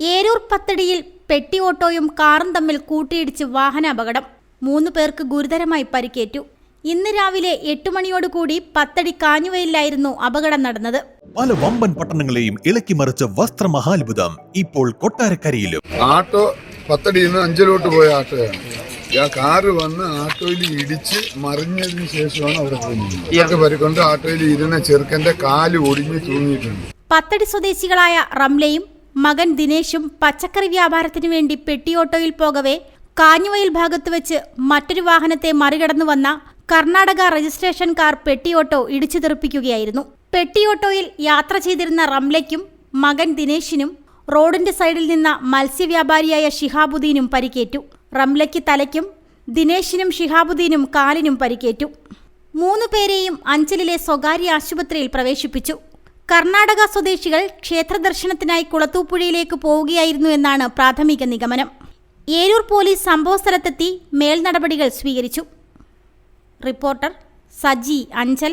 ഏരൂർ പത്തടിയിൽ പെട്ടി ഓട്ടോയും കാറും തമ്മിൽ കൂട്ടിയിടിച്ച് വാഹനാപകടം. മൂന്ന് പേർക്ക് ഗുരുതരമായി പരിക്കേറ്റു. ഇന്ന് രാവിലെ എട്ട് മണിയോടുകൂടി പത്തടി കാഞ്ഞുവയിലായിരുന്നു അപകടം നടന്നത്. പല വമ്പൻ പട്ടണങ്ങളെയും ഇളക്കി മറിച്ച വസ്ത്രമഹാത്ഭുതം ഇപ്പോൾ കൊട്ടാരക്കരയിലും. ആട്ടോ പത്തടിയിൽ നിന്ന് അഞ്ചലോട്ട് പോയ ആട്ടോയാണ്. ആ കാറ് വന്ന് ആട്ടോയിൽ ഇടിച്ച് മറിഞ്ഞതിന് ശേഷമാണ് അവിടെ പോകുന്നത് ഇയാൾക്ക് പരിക്കൊണ്ട് ആട്ടോയിൽ ഇരുന്ന ചെറുക്കന്റെ കാൽ ഒടിഞ്ഞ് തൂങ്ങിയിട്ടുണ്ട്. പത്തടി സ്വദേശികളായ റംലയും മകൻ ദിനേശും പച്ചക്കറി വ്യാപാരത്തിനു വേണ്ടി പെട്ടിയോട്ടോയിൽ പോകവെ കാഞ്ഞുവയിൽ ഭാഗത്ത് വെച്ച് മറ്റൊരു വാഹനത്തെ മറികടന്നു വന്ന കർണാടക രജിസ്ട്രേഷൻ കാർ പെട്ടിയോട്ടോ ഇടിച്ചു തെറിപ്പിക്കുകയായിരുന്നു. പെട്ടിയോട്ടോയിൽ യാത്ര ചെയ്തിരുന്ന റംലയ്ക്കും മകൻ ദിനേശിനും റോഡിന്റെ സൈഡിൽ നിന്ന മത്സ്യവ്യാപാരിയായ ഷിഹാബുദ്ദീനും പരിക്കേറ്റു. റംലയ്ക്ക് തലയ്ക്കും ദിനേശിനും ഷിഹാബുദ്ദീനും കാലിനും പരിക്കേറ്റു. മൂന്നു പേരെയും അഞ്ചലിലെ സ്വകാര്യ ആശുപത്രിയിൽ പ്രവേശിപ്പിച്ചു. കർണാടക സ്വദേശികൾ ക്ഷേത്രദർശനത്തിനായി കുളത്തൂപ്പുഴയിലേക്ക് പോവുകയായിരുന്നു എന്നാണ് പ്രാഥമിക നിഗമനം. ഏരൂർ പോലീസ് സംഭവസ്ഥലത്തെത്തി മേൽനടപടികൾ സ്വീകരിച്ചു. റിപ്പോർട്ടർ സജി അഞ്ചൽ